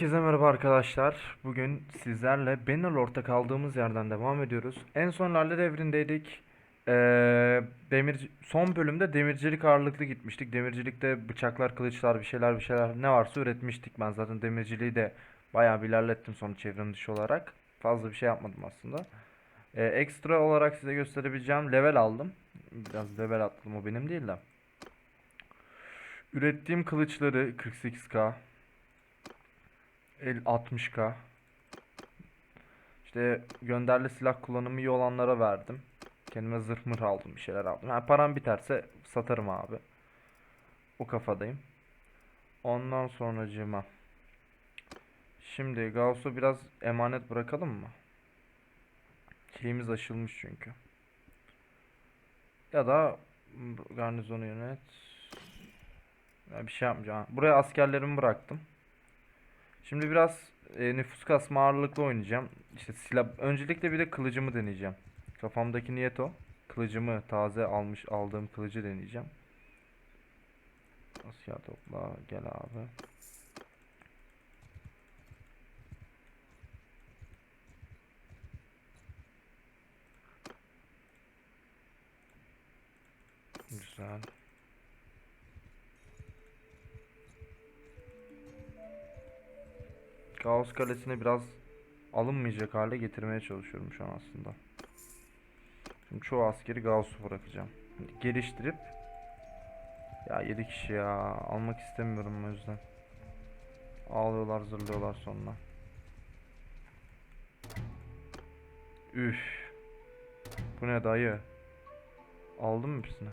Herkese merhaba arkadaşlar. Bugün sizlerle Bannerlord'da kaldığımız yerden devam ediyoruz. En son Lalle devrindeydik. Ee, demir son bölümde demircilik ağırlıklı gitmiştik. Demircilikte bıçaklar, kılıçlar, bir şeyler bir şeyler ne varsa üretmiştik. Ben zaten demirciliği de bayağı bir ilerlettim sonra çevrim dışı olarak. Fazla bir şey yapmadım aslında. Ee, ekstra olarak size gösterebileceğim level aldım. Biraz level atladım o benim değil de. Ürettiğim kılıçları 48k. El 60k. İşte gönderli silah kullanımı iyi olanlara verdim. Kendime zırh mırh aldım bir şeyler aldım. Ha, param biterse satarım abi. O kafadayım. Ondan sonracığıma. Şimdi Gauss'u biraz emanet bırakalım mı? Şeyimiz aşılmış çünkü. Ya da garnizonu yönet. Ya bir şey yapmayacağım. Buraya askerlerimi bıraktım. Şimdi biraz e, nüfus kasma ağırlıklı oynayacağım. İşte silah öncelikle bir de kılıcımı deneyeceğim. Kafamdaki niyet o. Kılıcımı taze almış aldığım kılıcı deneyeceğim. Asya topla gel abi. Güzel. Kaos Kalesi'ne biraz alınmayacak hale getirmeye çalışıyorum şu an aslında. Şimdi çoğu askeri Gauss'u bırakacağım. Geliştirip ya 7 kişi ya almak istemiyorum o yüzden. Ağlıyorlar zırlıyorlar sonra. Üf. Bu ne dayı? Aldın mı hepsini?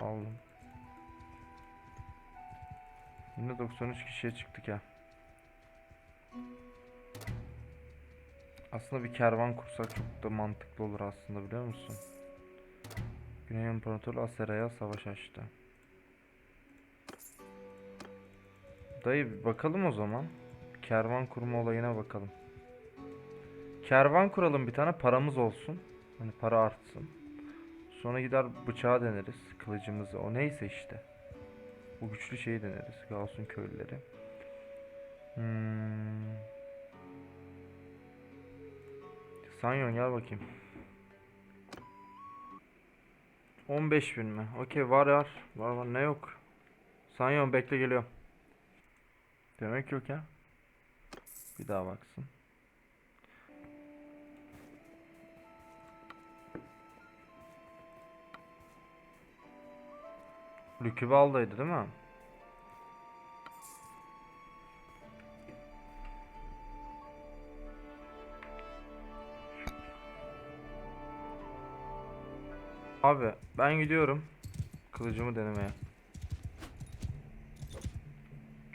Aldım. Yine 93 kişiye çıktık ya. Aslında bir kervan kursak çok da mantıklı olur aslında biliyor musun? Güney İmparatoru Asera'ya savaş açtı. Dayı bakalım o zaman. Kervan kurma olayına bakalım. Kervan kuralım bir tane paramız olsun. Hani para artsın. Sonra gider bıçağı deneriz. Kılıcımızı. O neyse işte. Bu güçlü şeyi deneriz. Gauss'un köylüleri. Hmm. Sanyon gel bakayım. 15 bin mi? Okey var var. Var var ne yok. Sanyon bekle geliyorum. Demek yok ya. Bir daha baksın. Lükübal'daydı değil mi? Abi ben gidiyorum kılıcımı denemeye.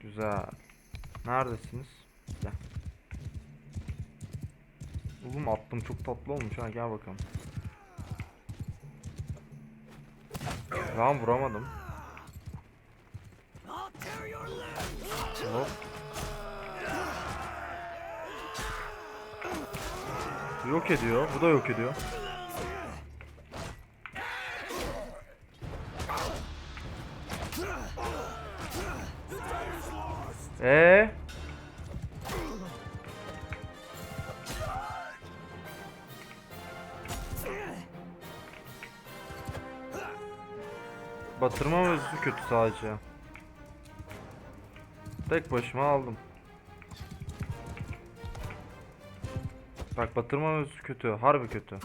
Güzel. Neredesiniz? Gel. Oğlum attım çok tatlı olmuş ha gel bakalım. Lan vuramadım. Hop. Yok ediyor. Bu da yok ediyor. Ee? Batırma mevzusu kötü sadece. Tek başıma aldım. Bak batırma mevzusu kötü. Harbi kötü.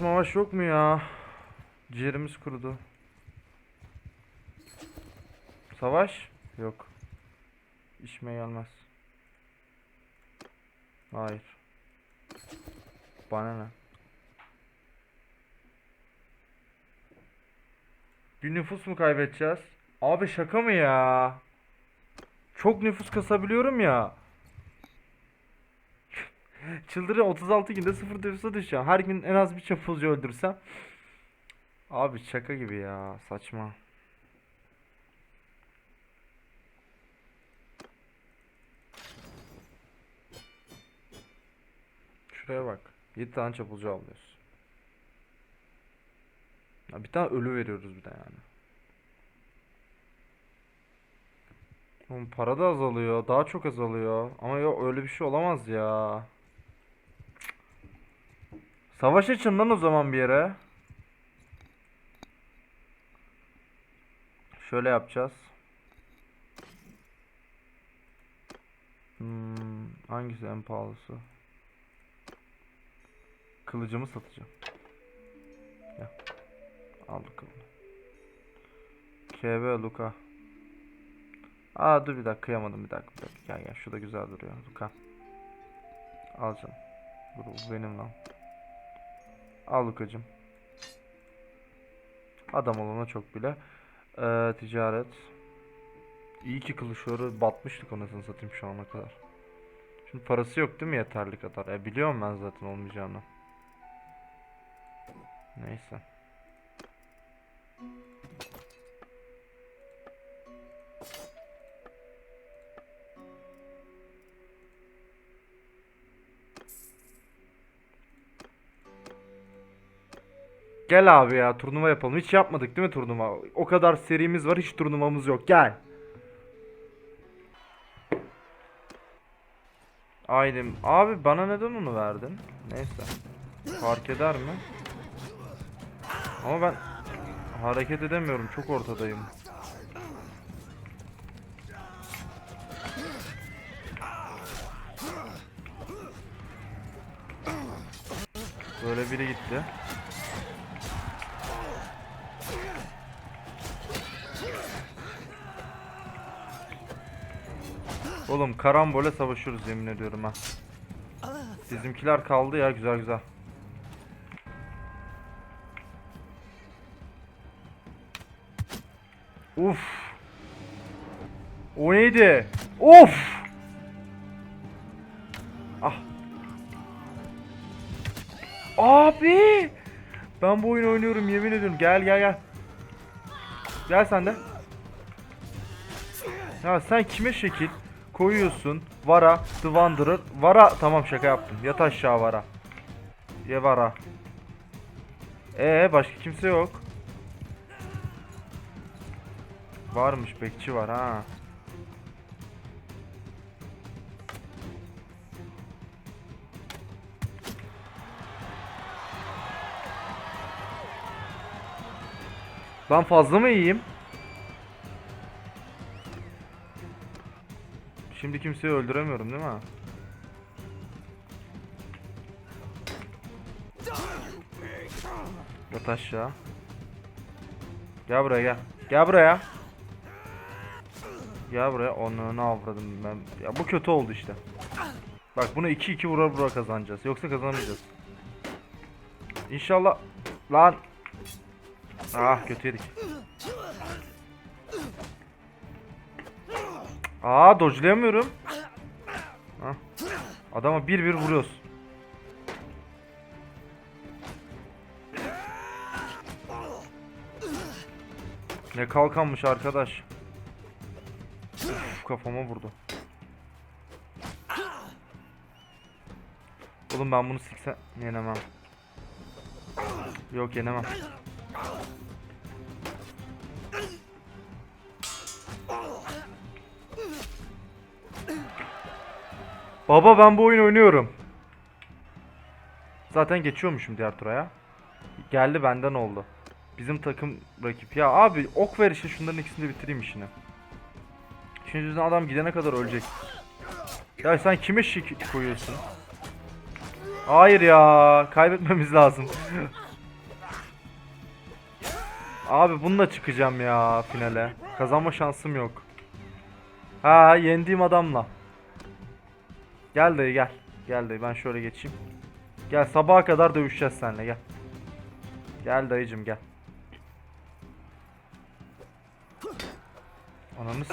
Savaş mavaş yok mu ya? Ciğerimiz kurudu. Savaş? Yok. İşime gelmez. Hayır. Bana ne? Bir nüfus mu kaybedeceğiz? Abi şaka mı ya? Çok nüfus kasabiliyorum ya. Çıldırı 36 günde sıfır nüfusa düşüyor. Her gün en az bir çapulcu öldürsem. Abi şaka gibi ya. Saçma. Şuraya bak. 7 tane çapulcu alıyoruz. Ya bir tane ölü veriyoruz bir de yani. Oğlum para da azalıyor. Daha çok azalıyor. Ama yok öyle bir şey olamaz ya. Savaş açın lan o zaman bir yere. Şöyle yapacağız. Hmm, hangisi en pahalısı? Kılıcımı satacağım. Ya. Aldık kılıcı. KB Luka. Aa dur bir dakika kıyamadım bir dakika bir dakika. Gel gel şu da güzel duruyor Luka. Al canım. Bu benim lan. Al Lukacım. Adam olana çok bile. Ee, ticaret. İyi ki kılıçları batmıştık anasını satayım şu ana kadar. Şimdi parası yok değil mi yeterli kadar? E biliyorum ben zaten olmayacağını. Neyse. Gel abi ya turnuva yapalım. Hiç yapmadık değil mi turnuva? O kadar serimiz var hiç turnuvamız yok. Gel. Aydım. Abi bana neden onu verdin? Neyse. Fark eder mi? Ama ben hareket edemiyorum. Çok ortadayım. Böyle biri gitti. Oğlum karambole savaşıyoruz yemin ediyorum ha. Bizimkiler kaldı ya güzel güzel. Uf. O neydi? Of. Ah. Abi. Ben bu oyunu oynuyorum yemin ediyorum. Gel gel gel. Gel sen de. Ya sen kime şekil koyuyorsun? Vara, The Wanderer. Vara tamam şaka yaptım. Yat aşağı Vara. Ye Vara. Ee başka kimse yok. Varmış bekçi var ha. Ben fazla mı yiyeyim? Şimdi kimseyi öldüremiyorum değil mi? Yat aşağı. Gel buraya gel. Gel buraya. Gel buraya. Onu ne avradım ben. Ya bu kötü oldu işte. Bak bunu 2-2 vura vura kazanacağız. Yoksa kazanamayacağız. İnşallah. Lan. Ah kötü yedik. Aa dodge'layamıyorum. Hah. Adama bir bir vuruyoruz. Ne kalkanmış arkadaş. Uf, kafama vurdu. Oğlum ben bunu siksem yenemem. Yok yenemem. Baba ben bu oyunu oynuyorum. Zaten geçiyormuşum diğer turaya. Geldi benden oldu. Bizim takım rakip. Ya abi ok ver işte şunların ikisini de bitireyim işini. Şimdi yüzden adam gidene kadar ölecek. Ya sen kime şik koyuyorsun? Hayır ya. Kaybetmemiz lazım. abi bununla çıkacağım ya finale. Kazanma şansım yok. Ha yendiğim adamla. Gel dayı gel. Gel dayı ben şöyle geçeyim. Gel sabaha kadar dövüşeceğiz seninle gel. Gel dayıcım gel. Ananız.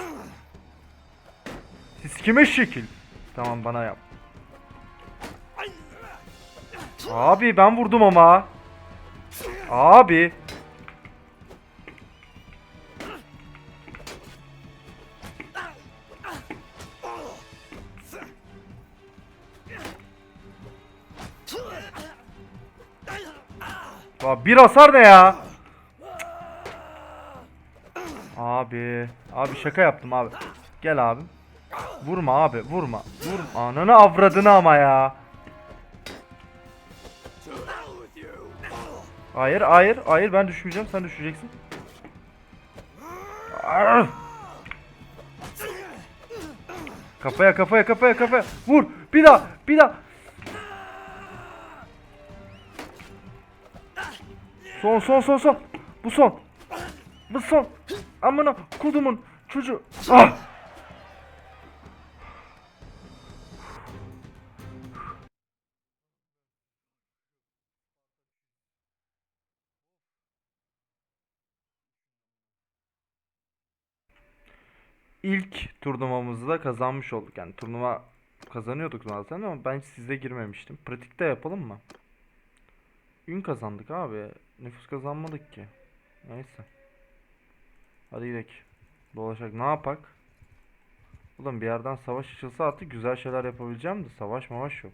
Siz kime şekil? Tamam bana yap. Abi ben vurdum ama. Abi. Bir hasar ne ya? Abi. Abi şaka yaptım abi. Gel abi. Vurma abi vurma. Vurma. Ananı avradını ama ya. Hayır hayır hayır ben düşmeyeceğim sen düşeceksin. Arr! Kafaya kafaya kafaya kafaya. Vur. Bir daha bir daha. Son son son son. Bu son. Bu son. Amına kudumun çocuğu. Ah! İlk turnuvamızı da kazanmış olduk. Yani turnuva kazanıyorduk zaten ama ben sizde girmemiştim. Pratikte yapalım mı? Ün kazandık abi. Nüfus kazanmadık ki. Neyse. Hadi gidelim. Dolaşak. Ne yapak? Ulan bir yerden savaş açılsa artık güzel şeyler yapabileceğim de savaş mavaş yok.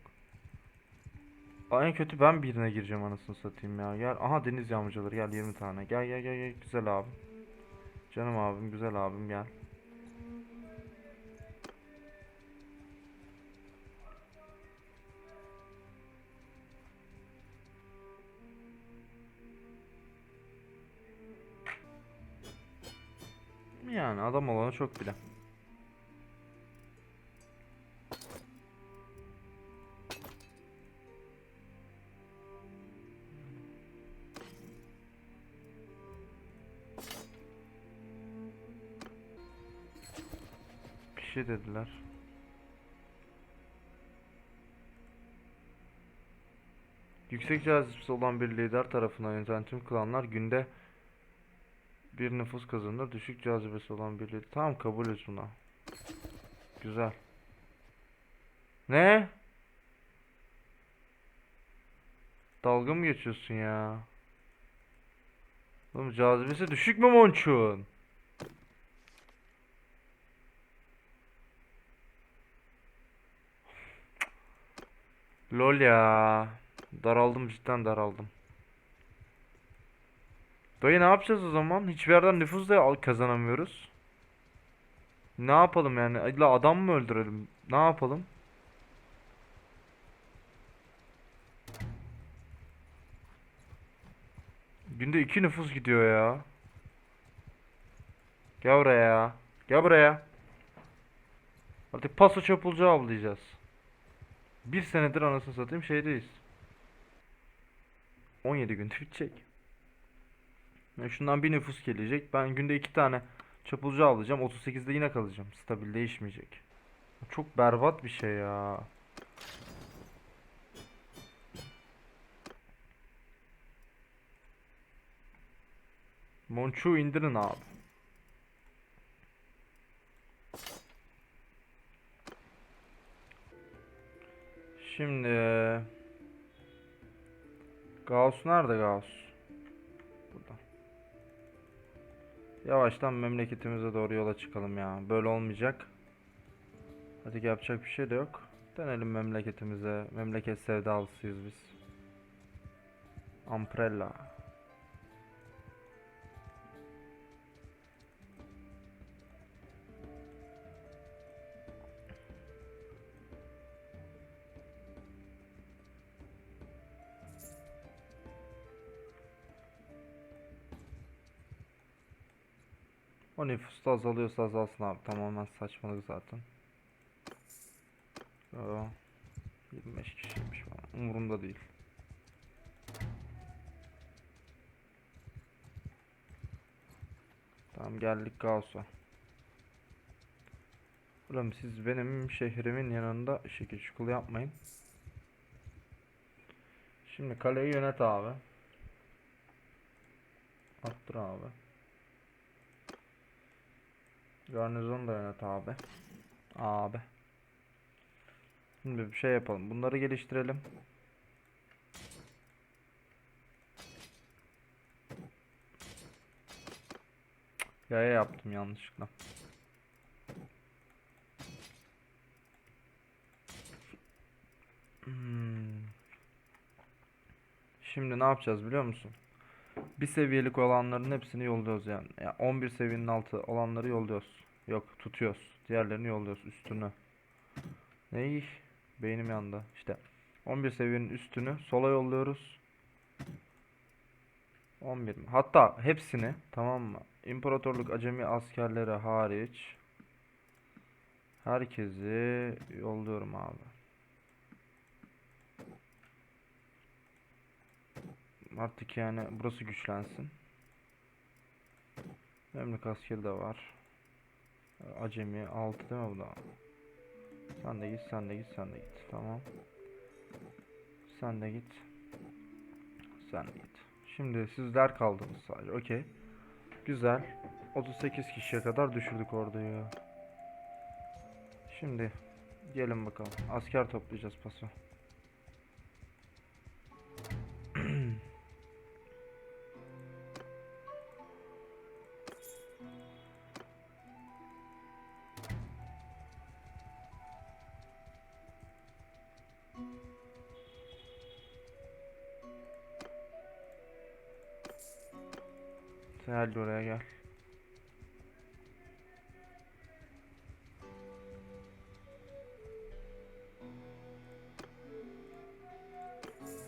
En kötü ben birine gireceğim anasını satayım ya. Gel. Aha deniz yağmurcuları gel 20 tane. Gel gel gel gel güzel abim. Canım abim güzel abim gel. Yani adam olanı çok bile. Bir şey dediler. Yüksek cazibesi olan bir lider tarafından yönetilen tüm klanlar günde bir nüfus kazanır. Düşük cazibesi olan bir lider. Tamam kabulüz buna. Güzel. Ne? Dalga mı geçiyorsun ya? Oğlum cazibesi düşük mü Monçun? Lol ya. Daraldım cidden daraldım. Dayı ne yapacağız o zaman? Hiçbir yerden nüfus da kazanamıyoruz. Ne yapalım yani? İlla adam mı öldürelim? Ne yapalım? Günde iki nüfus gidiyor ya. Gel buraya ya. Gel buraya. Artık paso çapulcu avlayacağız. Bir senedir anasını satayım şeydeyiz. 17 günde bitecek. Yani şundan bir nüfus gelecek. Ben günde iki tane çapulcu alacağım. 38'de yine kalacağım. Stabil değişmeyecek. Çok berbat bir şey ya. Monçu indirin abi. Şimdi Gauss nerede Gauss? Yavaştan memleketimize doğru yola çıkalım ya. Böyle olmayacak. Hadi yapacak bir şey de yok. Dönelim memleketimize. Memleket sevdalısıyız biz. Amprella. O nüfus da azalıyorsa azalsın abi. Tamamen saçmalık zaten. Yo, 25 kişiymiş falan. Umurumda değil. Tamam geldik Gauss'a. Oğlum siz benim şehrimin yanında şekil şukul yapmayın. Şimdi kaleyi yönet abi. Arttır abi. Garnizon da yönet abi. Abi. Şimdi bir şey yapalım. Bunları geliştirelim. Yaya yaptım yanlışlıkla. Hmm. Şimdi ne yapacağız biliyor musun? Bir seviyelik olanların hepsini yolluyoruz yani. Ya 11 seviyenin altı olanları yolluyoruz. Yok tutuyoruz. Diğerlerini yolluyoruz üstünü. Ney? Beynim yandı. İşte 11 seviyenin üstünü sola yolluyoruz. 11 mi? Hatta hepsini tamam mı? İmparatorluk acemi askerleri hariç herkesi yolluyorum abi. Artık yani burası güçlensin. Memlük askeri de var. Acemi 6 değil mi bu da? Sen de git, sen de git, sen de git. Tamam. Sen de git. Sen de git. Şimdi sizler kaldınız sadece. Okey. Güzel. 38 kişiye kadar düşürdük orduyu. Şimdi gelin bakalım. Asker toplayacağız paso. De oraya gel.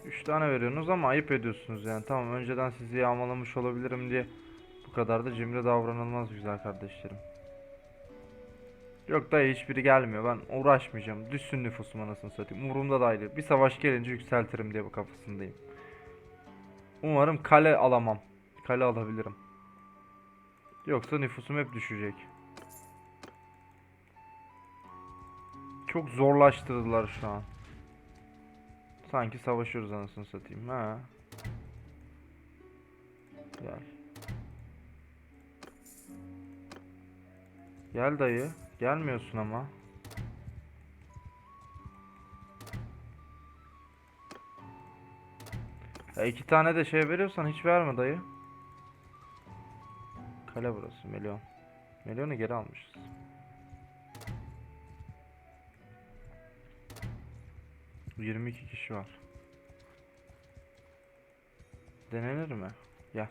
Üç tane veriyorsunuz ama ayıp ediyorsunuz yani. Tamam önceden sizi yağmalamış olabilirim diye bu kadar da cimri davranılmaz güzel kardeşlerim. Yok dayı hiçbiri gelmiyor. Ben uğraşmayacağım. Düşsün nüfusum anasını satayım. Umurumda da değil. Bir savaş gelince yükseltirim diye bu kafasındayım. Umarım kale alamam. Kale alabilirim. Yoksa nüfusum hep düşecek. Çok zorlaştırdılar şu an. Sanki savaşıyoruz anasını satayım. Ha. Gel. Gel dayı. Gelmiyorsun ama. Ya iki tane de şey veriyorsan hiç verme dayı. Kale burası milyon. Milyonu geri almışız. Yirmi iki kişi var. Denenir mi? Gel.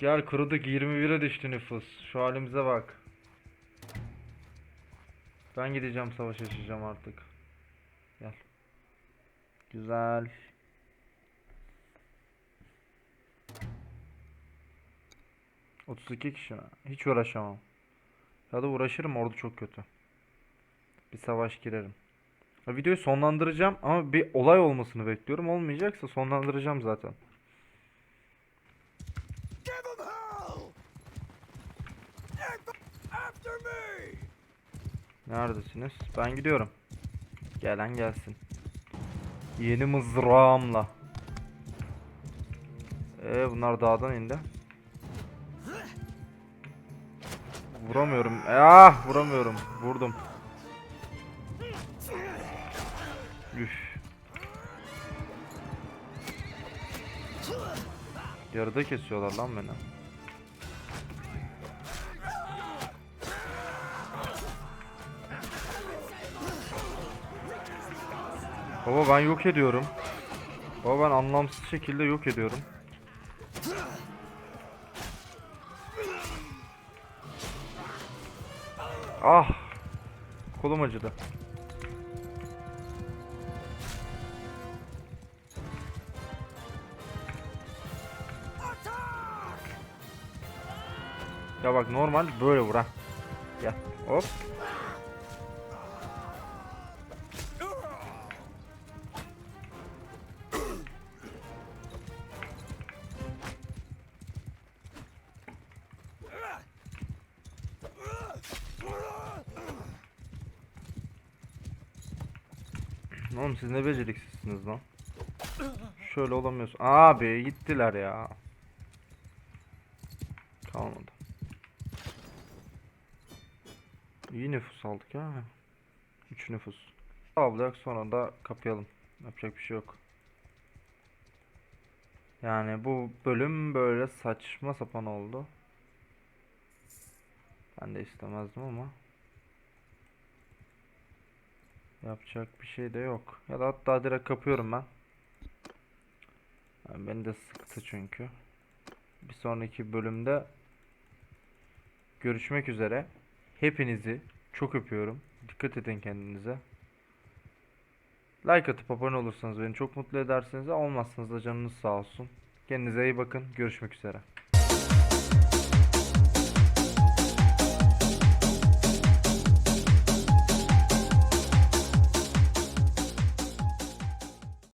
Gel kuruduk 21'e düştü nüfus. Şu halimize bak. Ben gideceğim savaş açacağım artık. Güzel. Otuz iki kişi mi? Hiç uğraşamam. Ya da uğraşırım ordu çok kötü. Bir savaş girerim. Ha, videoyu sonlandıracağım ama bir olay olmasını bekliyorum. Olmayacaksa sonlandıracağım zaten. Neredesiniz? Ben gidiyorum. Gelen gelsin. Yeni mızrağımla. Ee bunlar dağdan indi. Vuramıyorum. Ah vuramıyorum. Vurdum. Üf. Yarıda kesiyorlar lan beni. Baba ben yok ediyorum. Baba ben anlamsız şekilde yok ediyorum. Ah! Kolum acıdı. Ya bak normal böyle vur ha. Gel. Hop. Oğlum siz ne beceriksizsiniz lan. Şöyle olamıyorsun. Abi gittiler ya. Kalmadı. İyi nüfus aldık ha. 3 nüfus. Avlayak sonra da kapayalım. Yapacak bir şey yok. Yani bu bölüm böyle saçma sapan oldu. Ben de istemezdim ama. Yapacak bir şey de yok. Ya da hatta direkt kapıyorum ben. Yani beni de sıktı çünkü. Bir sonraki bölümde görüşmek üzere. Hepinizi çok öpüyorum. Dikkat edin kendinize. Like atıp abone olursanız beni çok mutlu edersiniz. Olmazsanız da canınız sağ olsun. Kendinize iyi bakın. Görüşmek üzere.